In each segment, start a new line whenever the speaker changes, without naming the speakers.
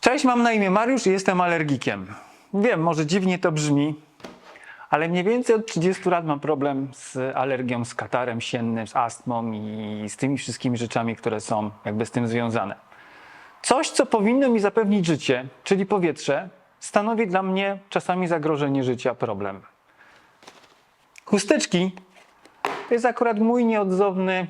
Cześć, mam na imię Mariusz i jestem alergikiem. Wiem, może dziwnie to brzmi, ale mniej więcej od 30 lat mam problem z alergią, z katarem siennym, z astmą i z tymi wszystkimi rzeczami, które są jakby z tym związane. Coś, co powinno mi zapewnić życie, czyli powietrze, stanowi dla mnie czasami zagrożenie życia, problem. Chusteczki to jest akurat mój nieodzowny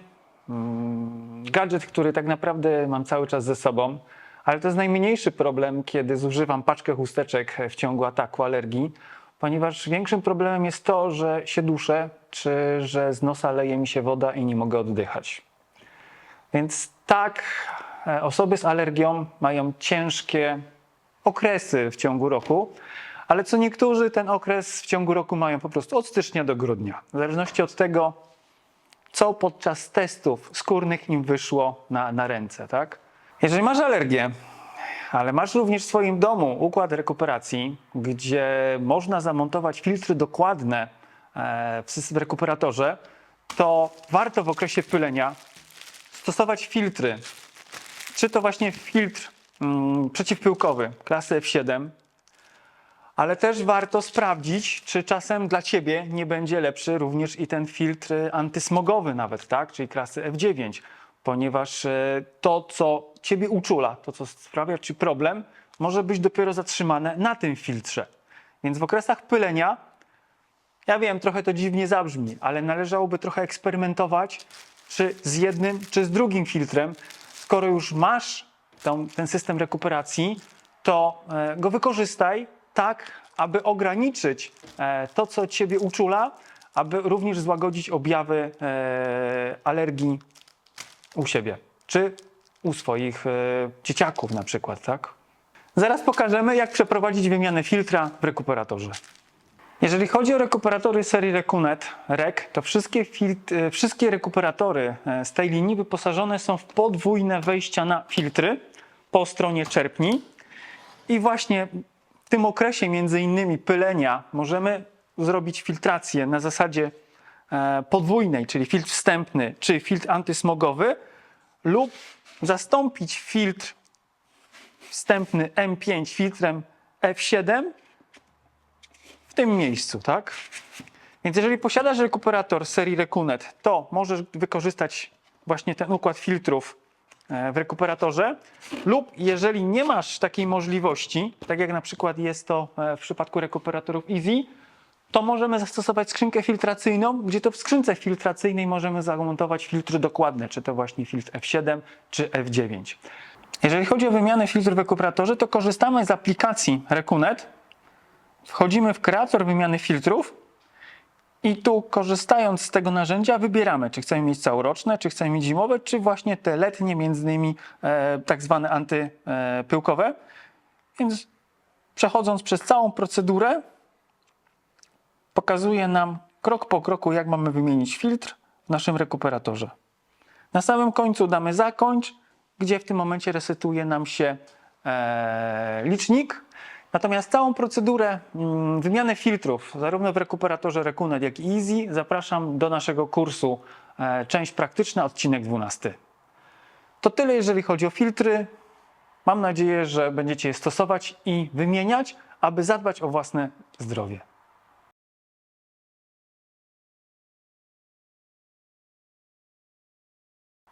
mm, gadżet, który tak naprawdę mam cały czas ze sobą, ale to jest najmniejszy problem, kiedy zużywam paczkę chusteczek w ciągu ataku alergii, ponieważ większym problemem jest to, że się duszę, czy że z nosa leje mi się woda i nie mogę oddychać. Więc tak, e, osoby z alergią mają ciężkie okresy w ciągu roku, ale co niektórzy ten okres w ciągu roku mają po prostu od stycznia do grudnia. W zależności od tego, co podczas testów skórnych im wyszło na, na ręce, tak? Jeżeli masz alergię, ale masz również w swoim domu układ rekuperacji, gdzie można zamontować filtry dokładne e, w rekuperatorze, to warto w okresie pylenia stosować filtry. Czy to właśnie filtr mm, przeciwpyłkowy klasy F7, ale też warto sprawdzić, czy czasem dla Ciebie nie będzie lepszy również i ten filtr antysmogowy nawet, tak? czyli klasy F9, ponieważ e, to, co Ciebie uczula, to, co sprawia Ci problem, może być dopiero zatrzymane na tym filtrze. Więc w okresach pylenia, ja wiem, trochę to dziwnie zabrzmi, ale należałoby trochę eksperymentować, czy z jednym, czy z drugim filtrem, skoro już masz tą, ten system rekuperacji, to e, go wykorzystaj tak, aby ograniczyć e, to, co ciebie uczula, aby również złagodzić objawy alergii u siebie, czy u swoich e, dzieciaków na przykład, tak? Zaraz pokażemy, jak przeprowadzić wymianę filtra w rekuperatorze. Jeżeli chodzi o rekuperatory serii Rekunet REC, to wszystkie, e, wszystkie rekuperatory e, z tej linii wyposażone są w podwójne wejścia na filtry po stronie czerpni. I właśnie w tym okresie między innymi pylenia możemy zrobić filtrację na zasadzie podwójnej, czyli filtr wstępny czy filtr antysmogowy lub zastąpić filtr wstępny M5 filtrem F7 w tym miejscu, tak? Więc jeżeli posiadasz rekuperator serii Rekunet, to możesz wykorzystać właśnie ten układ filtrów e, w rekuperatorze lub jeżeli nie masz takiej możliwości, tak jak na przykład jest to e, w przypadku rekuperatorów Easy, to możemy zastosować skrzynkę filtracyjną, gdzie to w skrzynce filtracyjnej możemy zamontować filtry dokładne, czy to właśnie filtr F7 czy F9. Jeżeli chodzi o wymianę filtrów w rekuperatorze, to korzystamy z aplikacji Rekunet, wchodzimy w kreator wymiany filtrów i tu korzystając z tego narzędzia wybieramy, czy chcemy mieć całoroczne, czy chcemy mieć zimowe, czy właśnie te letnie, między innymi e, tak zwane antypyłkowe. Więc przechodząc przez całą procedurę, pokazuje nam krok po kroku, jak mamy wymienić filtr w naszym rekuperatorze. Na samym końcu damy zakończ, gdzie w tym momencie resetuje nam się e, licznik. Natomiast całą procedurę mm, wymiany filtrów, zarówno w rekuperatorze Rekunet, jak i Easy, zapraszam do naszego kursu e, Część praktyczna, odcinek 12. To tyle, jeżeli chodzi o filtry. Mam nadzieję, że będziecie je stosować i wymieniać, aby zadbać o własne zdrowie.